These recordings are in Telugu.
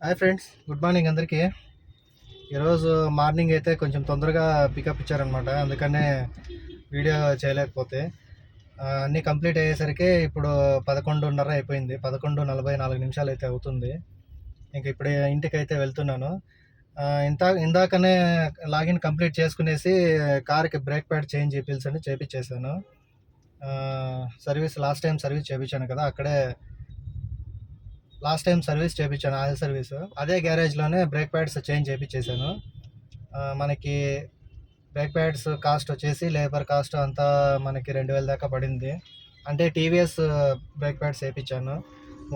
హాయ్ ఫ్రెండ్స్ గుడ్ మార్నింగ్ అందరికీ. ఈరోజు మార్నింగ్ అయితే కొంచెం తొందరగా పికప్ ఇచ్చారనమాట అందుకనే వీడియో చేయలేకపోతే. అన్నీ కంప్లీట్ అయ్యేసరికి ఇప్పుడు పదకొండున్నర అయిపోయింది. పదకొండు నలభై నాలుగు నిమిషాలు అయితే అవుతుంది. ఇంక ఇప్పుడు ఇంటికైతే వెళ్తున్నాను. ఇంత ఇందాకనే లాగిన్ కంప్లీట్ చేసుకునేసి కార్కి బ్రేక్ ప్యాడ్ చేంజ్ చేయించని చేపించేసాను సర్వీస్ లాస్ట్ టైం సర్వీస్ చేయించాను కదా అక్కడే లాస్ట్ టైం సర్వీస్ చేయించాను ఆయిల్ సర్వీస్. అదే గ్యారేజ్లోనే బ్రేక్ ప్యాడ్స్ చేంజ్ చేయించేసాను మనకి బ్రేక్ ప్యాడ్స్ కాస్ట్ వచ్చేసి లేబర్ కాస్ట్ అంతా మనకి రెండు వేల దాకా పడింది. అంటే టీవీఎస్ బ్రేక్ ప్యాడ్స్ వేయించాను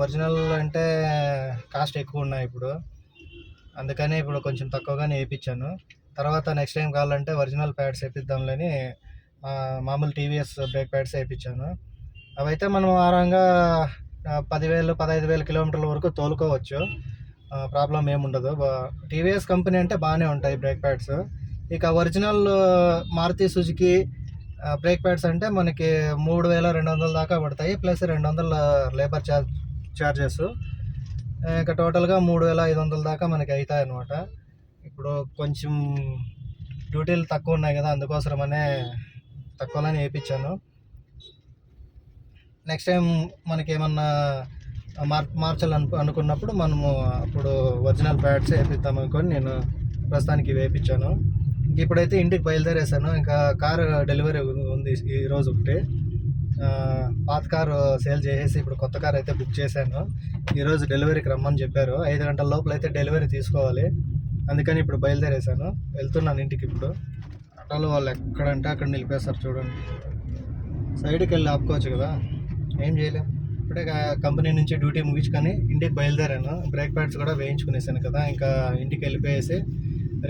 ఒరిజినల్ అంటే కాస్ట్ ఎక్కువ ఉన్నాయి ఇప్పుడు. అందుకని ఇప్పుడు కొంచెం తక్కువగానే వేయించాను తర్వాత నెక్స్ట్ టైం కావాలంటే ఒరిజినల్ ప్యాడ్స్ వేపిద్దాంలని మామూలు టీవీఎస్ బ్రేక్ ప్యాడ్స్ వేయించాను అవైతే మనం ఆరంగా పదివేలు పదహైదు వేల కిలోమీటర్ల వరకు తోలుకోవచ్చు. ప్రాబ్లం ఏముండదు టీవీఎస్ కంపెనీ అంటే బాగానే ఉంటాయి బ్రేక్ ప్యాడ్స్. ఇక original Maruti Suzuki brake pads అంటే మనకి మూడు వేల రెండు వందల దాకా పడతాయి ప్లస్ రెండు వందల లేబర్ చార్జ్ చార్జెస్. ఇక టోటల్గా మూడు వేల ఐదు వందల దాకా మనకి అవుతాయి అనమాట ఇప్పుడు కొంచెం డ్యూటీలు తక్కువ ఉన్నాయి కదా అందుకోసమనే తక్కువలోనే వేయించాను. నెక్స్ట్ టైం మనకి ఏమన్నా మార్ మార్చాలను అనుకున్నప్పుడు మనము అప్పుడు ఒరిజినల్ ప్యాడ్స్ వేపిద్దాం అనుకొని నేను ప్రస్తుతానికి వేపించాను ఇంక ఇప్పుడైతే ఇంటికి బయలుదేరేసాను ఇంకా కారు డెలివరీ ఉంది ఈరోజు ఒకటి. పాత కారు సేల్ చేసేసి ఇప్పుడు కొత్త కారు అయితే బుక్ చేశాను. ఈరోజు డెలివరీకి రమ్మని చెప్పారు. ఐదు గంటల లోపల అయితే డెలివరీ తీసుకోవాలి. అందుకని ఇప్పుడు బయలుదేరేసాను వెళ్తున్నాను ఇంటికి ఇప్పుడు. ఆటోలో వాళ్ళు ఎక్కడంటే అక్కడ నిలిపేస్తారు చూడండి. సైడ్కి వెళ్ళి ఆపుకోవచ్చు కదా. ఏం చేయలేం. ఇప్పుడే కంపెనీ నుంచి డ్యూటీ ముగించుకొని ఇంటికి బయలుదేరాను. బ్రేక్ ప్యాడ్స్ కూడా వేయించుకునేసాను కదా ఇంకా ఇంటికి వెళ్ళిపోయేసి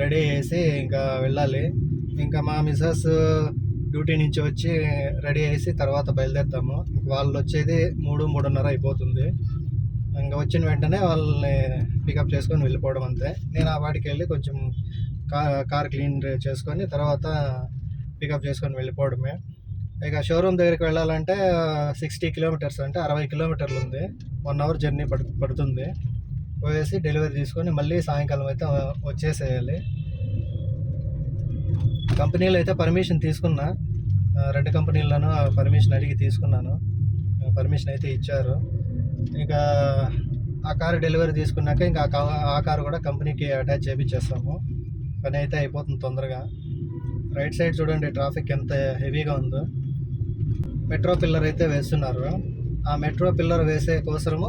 రెడీ చేసి ఇంకా వెళ్ళాలి. ఇంకా మా మిసెస్ డ్యూటీ నుంచి వచ్చి రెడీ చేసి తర్వాత బయలుదేరుతాము. వాళ్ళు వచ్చేది మూడు మూడున్నర అయిపోతుంది. ఇంకా వచ్చిన వెంటనే వాళ్ళని పికప్ చేసుకొని వెళ్ళిపోవడం అంతే. నేను ఆ వాటికి వెళ్ళి కొంచెం కార్ కార్ క్లీన్ చేసుకొని తర్వాత పికప్ చేసుకొని వెళ్ళిపోవడమే. ఇక షోరూమ్ దగ్గరికి వెళ్ళాలంటే సిక్స్టీ కిలోమీటర్స్ అంటే అరవై కిలోమీటర్లు ఉంది. వన్ అవర్ జర్నీ పడు పడుతుంది. పోయేసి డెలివరీ తీసుకొని మళ్ళీ సాయంకాలం అయితే వచ్చేసేయాలి. కంపెనీలో అయితే పర్మిషన్ తీసుకున్నా. రెండు కంపెనీలను పర్మిషన్ అడిగి తీసుకున్నాను. పర్మిషన్ అయితే ఇచ్చారు. ఇక ఆ కారు డెలివరీ తీసుకున్నాక ఇంకా ఆ ఆ కారు కూడా కంపెనీకి అటాచ్ చేపించేస్తాము పని అయితే అయిపోతుంది తొందరగా. రైట్ సైడ్ చూడండి ట్రాఫిక్ ఎంత హెవీగా ఉందో. మెట్రో పిల్లర్ అయితే వేస్తున్నారు. ఆ మెట్రో పిల్లర్ వేసే కోసము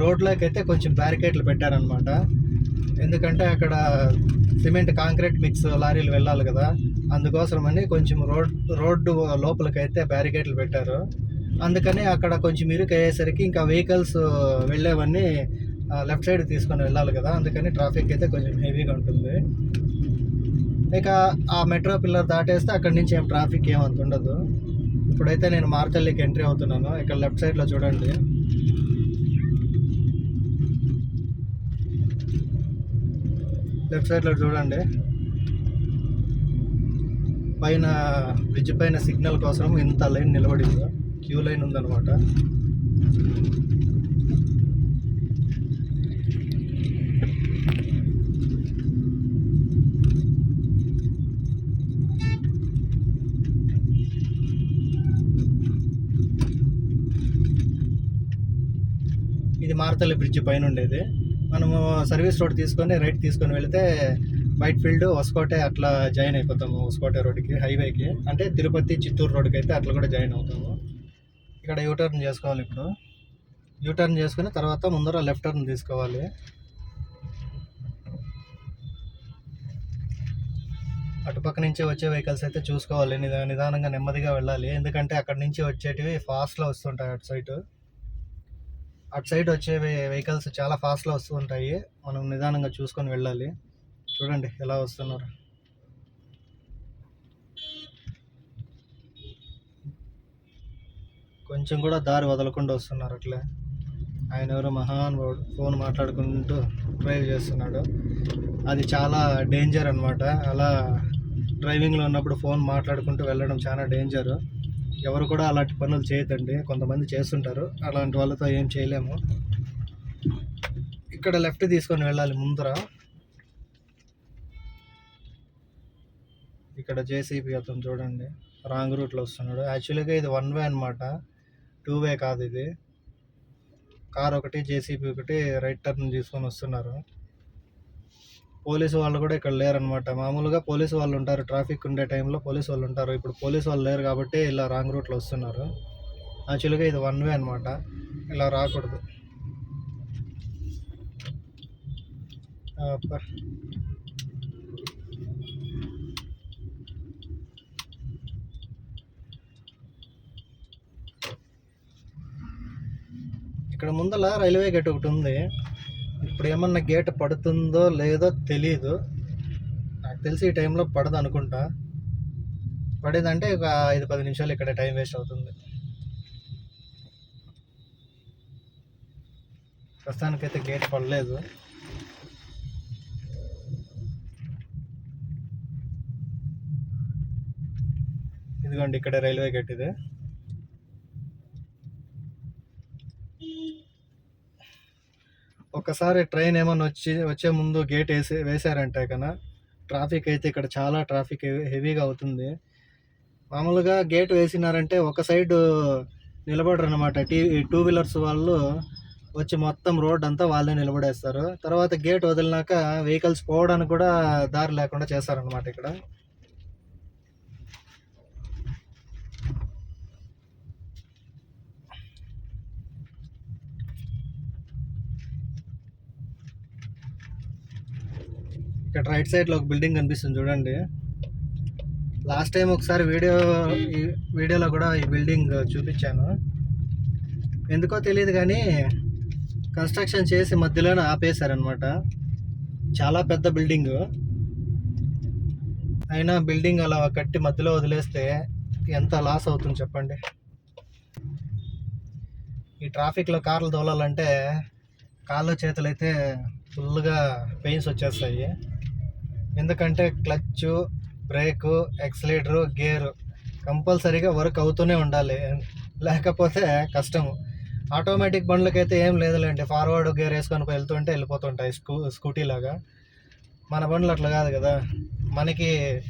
రోడ్లోకి అయితే కొంచెం బ్యారికేడ్లు పెట్టారనమాట ఎందుకంటే అక్కడ సిమెంట్ కాంక్రీట్ మిక్స్ లారీలు వెళ్ళాలి కదా. అందుకోసమని కొంచెం రోడ్ రోడ్డు లోపలికి అయితే బ్యారికేడ్లు పెట్టారు. అందుకని అక్కడ కొంచెం ఇరుకు అయ్యేసరికి ఇంకా వెహికల్స్ వెళ్ళేవన్నీ లెఫ్ట్ సైడ్ తీసుకొని వెళ్ళాలి కదా. అందుకని ట్రాఫిక్ అయితే కొంచెం హెవీగా ఉంటుంది. ఇక ఆ మెట్రో పిల్లర్ దాటేస్తే అక్కడి నుంచి ఏం ట్రాఫిక్ ఏమంత ఉండదు. ఇప్పుడైతే నేను మార్కల్లికి ఎంట్రీ అవుతున్నాను. ఇక్కడ లెఫ్ట్ సైడ్లో చూడండి. లెఫ్ట్ సైడ్లో చూడండి. పైన బ్రిడ్జ్ పైన సిగ్నల్ కోసం ఇంత లైన్ నిలబడిందో. క్యూ లైన్ ఉందన్నమాట ఇది మారతల్లి బ్రిడ్జ్ పైన ఉండేది మనము సర్వీస్ రోడ్ తీసుకొని రైట్ తీసుకొని వెళితే వైట్ ఫీల్డ్ వస్కోటే అట్లా జాయిన్ అయిపోతాము వసుకోటే రోడ్కి హైవేకి. అంటే తిరుపతి చిత్తూరు రోడ్కి అయితే అట్లా కూడా జాయిన్ అవుతాము. ఇక్కడ యూటర్న్ చేసుకోవాలి ఇప్పుడు. యూటర్న్ చేసుకుని తర్వాత ముందర లెఫ్ట్ టర్న్ తీసుకోవాలి. అటుపక్క నుంచి వచ్చే వెహికల్స్ అయితే చూసుకోవాలి. నిదా నిదానంగా నెమ్మదిగా వెళ్ళాలి. ఎందుకంటే అక్కడ నుంచి వచ్చేటివి ఫాస్ట్లో వస్తుంటాయి అటు సైడ్ అటు సైడ్ వచ్చే వెహికల్స్ చాలా ఫాస్ట్లో వస్తూ ఉంటాయి. మనం నిదానంగా చూసుకొని వెళ్ళాలి. చూడండి ఎలా వస్తున్నారు. కొంచెం కూడా దారి వదలకుండా వస్తున్నారు అట్లే. ఆయన ఎవరో మహానుభావుడు ఫోన్ మాట్లాడుకుంటూ డ్రైవ్ చేస్తున్నాడు. అది చాలా డేంజర్ అనమాట అలా డ్రైవింగ్లో ఉన్నప్పుడు ఫోన్ మాట్లాడుకుంటూ వెళ్ళడం చాలా డేంజర్. ఎవరు కూడా అలాంటి పనులు చేయొద్దండి. కొంతమంది చేస్తుంటారు. అలాంటి వాళ్ళతో ఏం చేయలేము. ఇక్కడ లెఫ్ట్ తీసుకొని వెళ్ళాలి ముందర. ఇక్కడ జేసీబీ అతను చూడండి. రాంగ్ రూట్లో వస్తున్నాడు. యాక్చువల్గా ఇది వన్ వే అనమాట టూ వే కాదు ఇది. కార్ ఒకటి జేసీబీ ఒకటి రైట్ టర్న్ తీసుకొని వస్తున్నారు. పోలీసు వాళ్ళు కూడా ఇక్కడ లేరనమాట మామూలుగా పోలీసు వాళ్ళు ఉంటారు ట్రాఫిక్ ఉండే టైంలో పోలీసు వాళ్ళు ఉంటారు. ఇప్పుడు పోలీసు వాళ్ళు లేరు కాబట్టి ఇలా రాంగ్ రూట్లో వస్తున్నారు. యాక్చువల్గా ఇది వన్ వే అనమాట ఇలా రాకూడదు. ఇక్కడ ముందల రైల్వే గేట్ ఒకటి ఉంది. ఇప్పుడు ఏమన్నా గేట్ పడుతుందో లేదో తెలియదు నాకు తెలిసి ఈ టైంలో పడదు అనుకుంటా పడేదంటే ఒక ఐదు పది నిమిషాలు ఇక్కడ టైం వేస్ట్ అవుతుంది. ప్రస్తుతానికైతే గేట్ పడలేదు. ఇదిగోండి ఇక్కడ రైల్వే గేట్ ఇది. ఒకసారి ట్రైన్ ఏమన్నా వచ్చి వచ్చే ముందు గేట్ వేసి వేసారంటే కన్నా ట్రాఫిక్ అయితే ఇక్కడ చాలా ట్రాఫిక్ హెవీగా అవుతుంది. మామూలుగా గేట్ వేసినారంటే ఒక సైడ్ నిలబడరు అనమాట టీ టూ వీలర్స్ వాళ్ళు వచ్చి మొత్తం రోడ్ అంతా వాళ్ళే నిలబడేస్తారు. తర్వాత గేట్ వదిలినాక వెహికల్స్ పోవడానికి కూడా దారి లేకుండా చేస్తారనమాట ఇక్కడ. ఇక్కడ రైట్ సైడ్లో ఒక బిల్డింగ్ కనిపిస్తుంది చూడండి. లాస్ట్ టైం ఒకసారి వీడియో ఈ వీడియోలో కూడా ఈ బిల్డింగ్ చూపించాను. ఎందుకో తెలియదు కానీ కన్స్ట్రక్షన్ చేసి మధ్యలోనే ఆపేశారనమాట చాలా పెద్ద బిల్డింగ్. అయినా బిల్డింగ్ అలా కట్టి మధ్యలో వదిలేస్తే ఎంత లాస్ అవుతుంది చెప్పండి. ఈ ట్రాఫిక్లో కార్లు తోలాలంటే కాళ్ళు చేతులు అయితే ఫుల్గా పెయిన్స్ వచ్చేస్తాయి. ఎందుకంటే క్లచ్ బ్రేకు ఎక్సలేటరు గేరు కంపల్సరీగా వర్క్ అవుతూనే ఉండాలి. లేకపోతే కష్టము. ఆటోమేటిక్ బండ్లకైతే ఏం లేదులేండి. ఫార్వర్డ్ గేర్ వేసుకొని వెళ్తుంటే వెళ్ళిపోతుంటాయి స్కూ స్కూటీ లాగా మన బండ్లు అట్లా కాదు కదా. మనకి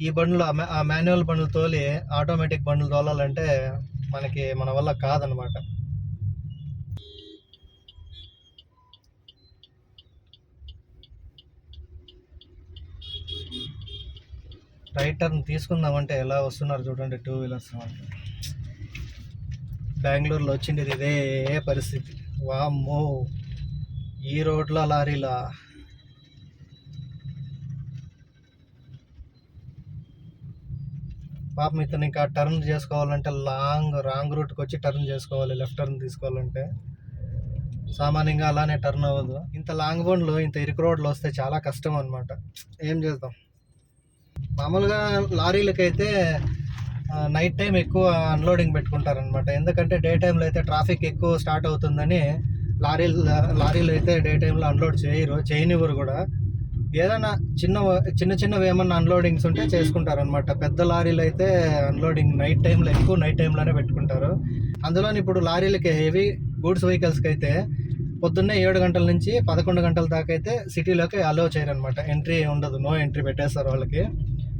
ఈ బండ్లు ఆ మాన్యువల్ బండ్లు తోలి ఆటోమేటిక్ బండ్లు తోలాలంటే మనకి మన వల్ల కాదనమాట. రైట్ టర్న్ తీసుకుందామంటే ఎలా వస్తున్నారు చూడండి టూ వీలర్స్ వాళ్ళు బెంగళూరులో వచ్చింది ఇదే పరిస్థితి. వామ్మో ఈ రోడ్లో లారీలా. పాపం ఇతను ఇంకా టర్న్ చేసుకోవాలంటే లాంగ్ రాంగ్ రూట్కి వచ్చి టర్న్ చేసుకోవాలి లెఫ్ట్ టర్న్ తీసుకోవాలంటే. సామాన్యంగా అలానే టర్న్ అవ్వదు. ఇంత లాంగ్ బండ్లు ఇంత ఇరుకు రోడ్లు వస్తే చాలా కష్టం అనమాట ఏం చేద్దాం? మామూలుగా లారీలకైతే నైట్ టైం ఎక్కువ అన్లోడింగ్ పెట్టుకుంటారనమాట ఎందుకంటే డే టైంలో అయితే ట్రాఫిక్ ఎక్కువ స్టార్ట్ అవుతుందని లారీలు లారీలు అయితే డే టైంలో అన్లోడ్ చేయరు చేయనివ్వరు కూడా. ఏదైనా చిన్న చిన్న చిన్నవి ఏమన్నా అన్లోడింగ్స్ ఉంటే చేసుకుంటారనమాట పెద్ద లారీలు అయితే అన్లోడింగ్ నైట్ టైంలో ఎక్కువ నైట్ టైంలోనే పెట్టుకుంటారు. అందులోని ఇప్పుడు లారీలకి హెవీ గూడ్స్ వెహికల్స్కి అయితే పొద్దున్నే ఏడు గంటల నుంచి పదకొండు గంటల దాకా అయితే సిటీలోకి అలో చేయరనమాట ఎంట్రీ ఉండదు నో ఎంట్రీ పెట్టేస్తారు వాళ్ళకి.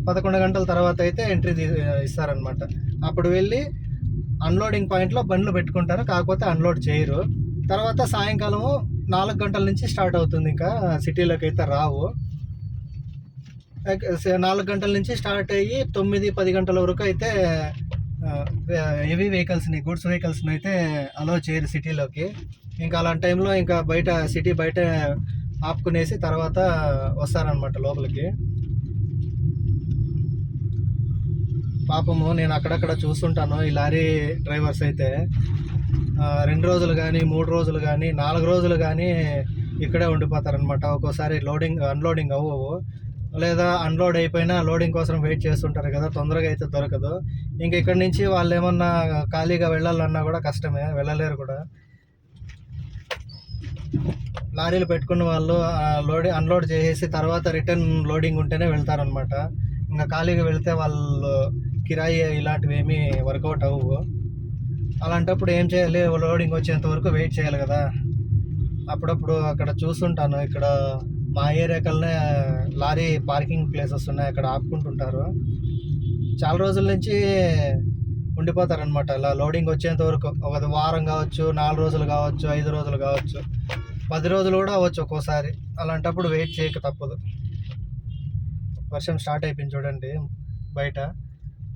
పదకొండు గంటల తర్వాత అయితే ఎంట్రీ తీ- ఇస్తారనమాట అప్పుడు వెళ్ళి అన్లోడింగ్ పాయింట్లో బండ్లు పెట్టుకుంటారు కాకపోతే అన్లోడ్ చేయరు. తర్వాత సాయంకాలము నాలుగు గంటల నుంచి స్టార్ట్ అవుతుంది ఇంకా సిటీలోకి అయితే రావు. నాలుగు గంటల నుంచి స్టార్ట్ అయ్యి తొమ్మిది పది గంటల వరకు అయితే హెవీ వెహికల్స్ని గుడ్స్ వెహికల్స్ని అయితే అలో చేయరు సిటీలోకి. ఇంకా అలాంటి టైంలో ఇంకా బయట సిటీ బయట ఆపుకునేసి తర్వాత వస్తారనమాట లోపలికి. పాపము నేను అక్కడక్కడ చూస్తుంటాను. ఈ లారీ డ్రైవర్స్ అయితే రెండు రోజులు కానీ మూడు రోజులు కానీ నాలుగు రోజులు కానీ ఇక్కడే ఉండిపోతారనమాట ఒక్కోసారి లోడింగ్ అన్లోడింగ్ అవ్వవు. లేదా అన్లోడ్ అయిపోయినా లోడింగ్ కోసం వెయిట్ చేస్తుంటారు కదా తొందరగా అయితే దొరకదు. ఇంక ఇక్కడి నుంచి వాళ్ళు ఏమన్నా ఖాళీగా వెళ్ళాలన్నా కూడా కష్టమే వెళ్ళలేరు కూడా. లారీలు పెట్టుకున్న వాళ్ళు లోడింగ్ అన్లోడ్ చేసేసి తర్వాత రిటర్న్ లోడింగ్ ఉంటేనే వెళ్తారనమాట ఇంకా ఖాళీగా వెళ్తే వాళ్ళు కిరాయి ఇలాంటివి ఏమీ వర్కౌట్ అవ్వవు అలాంటప్పుడు ఏం చేయాలి? లోడింగ్ వచ్చేంత వరకు వెయిట్ చేయాలి కదా. అప్పుడప్పుడు అక్కడ చూస్తుంటాను. ఇక్కడ మా ఏరియాకల్నే లారీ పార్కింగ్ ప్లేసెస్ ఉన్నాయి. అక్కడ ఆపుకుంటుంటారు. చాలా రోజుల నుంచి ఉండిపోతారనమాట అలా లోడింగ్ వచ్చేంత వరకు. ఒక వారం కావచ్చు నాలుగు రోజులు కావచ్చు ఐదు రోజులు కావచ్చు పది రోజులు కూడా అవ్వచ్చు ఒక్కోసారి. అలాంటప్పుడు వెయిట్ చేయక తప్పదు. వర్షం స్టార్ట్ అయిపోయింది చూడండి బయట.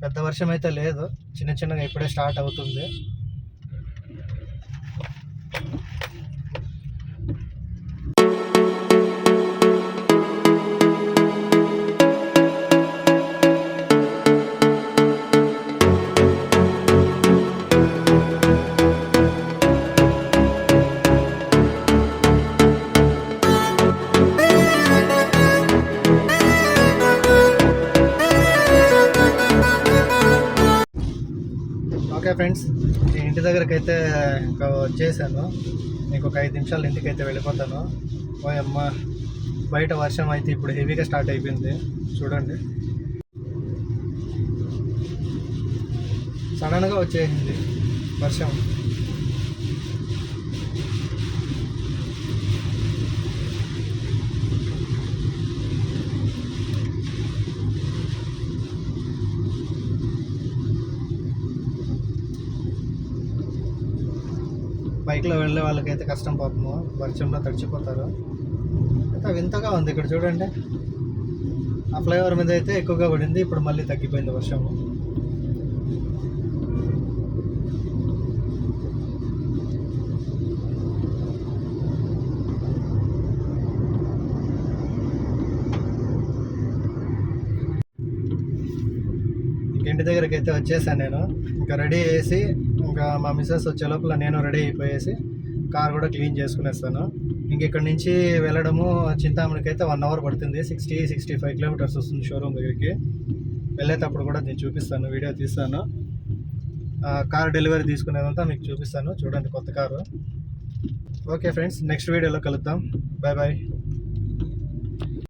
పెద్ద వర్షం అయితే లేదు. చిన్న చిన్నగా ఇప్పుడే స్టార్ట్ అవుతుంది. ఓకే ఫ్రెండ్స్ ఇంటి దగ్గరికి అయితే ఇంకా వచ్చేసాను. ఇంకొక ఐదు నిమిషాలు ఇంటికి అయితే వెళ్ళిపోతాను. ఓ అమ్మ బయట వర్షం అయితే ఇప్పుడు హెవీగా స్టార్ట్ అయిపోయింది. చూడండి. సడన్గా వచ్చేసింది వర్షం. బైక్లో వెళ్ళే వాళ్ళకైతే కష్టం పాపము. వర్షంలో తడిచిపోతారు. అయితే వింతగా ఉంది. ఇక్కడ చూడండి. ఆ ఫ్లైఓవర్ మీద అయితే ఎక్కువగా పడింది. ఇప్పుడు మళ్ళీ తగ్గిపోయింది వర్షము. ఇంటి దగ్గరికి అయితే వచ్చేసాను నేను. ఇంకా రెడీ చేసి ఇంకా మా మిస్సెస్ వచ్చే లోపల నేను రెడీ అయిపోయేసి కార్ కూడా క్లీన్ చేసుకునేస్తాను. ఇంక ఇక్కడ నుంచి వెళ్ళడము చింతామణికి అయితే వన్ అవర్ పడుతుంది. సిక్స్టీ సిక్స్టీ ఫైవ్ కిలోమీటర్స్ వస్తుంది షోరూమ్ దగ్గరికి. వెళ్ళేటప్పుడు కూడా నేను చూపిస్తాను వీడియో తీస్తాను. కార్ డెలివరీ తీసుకునేదంతా మీకు చూపిస్తాను. చూడండి కొత్త కారు. ఓకే ఫ్రెండ్స్ నెక్స్ట్ వీడియోలో కలుద్దాం. Bye bye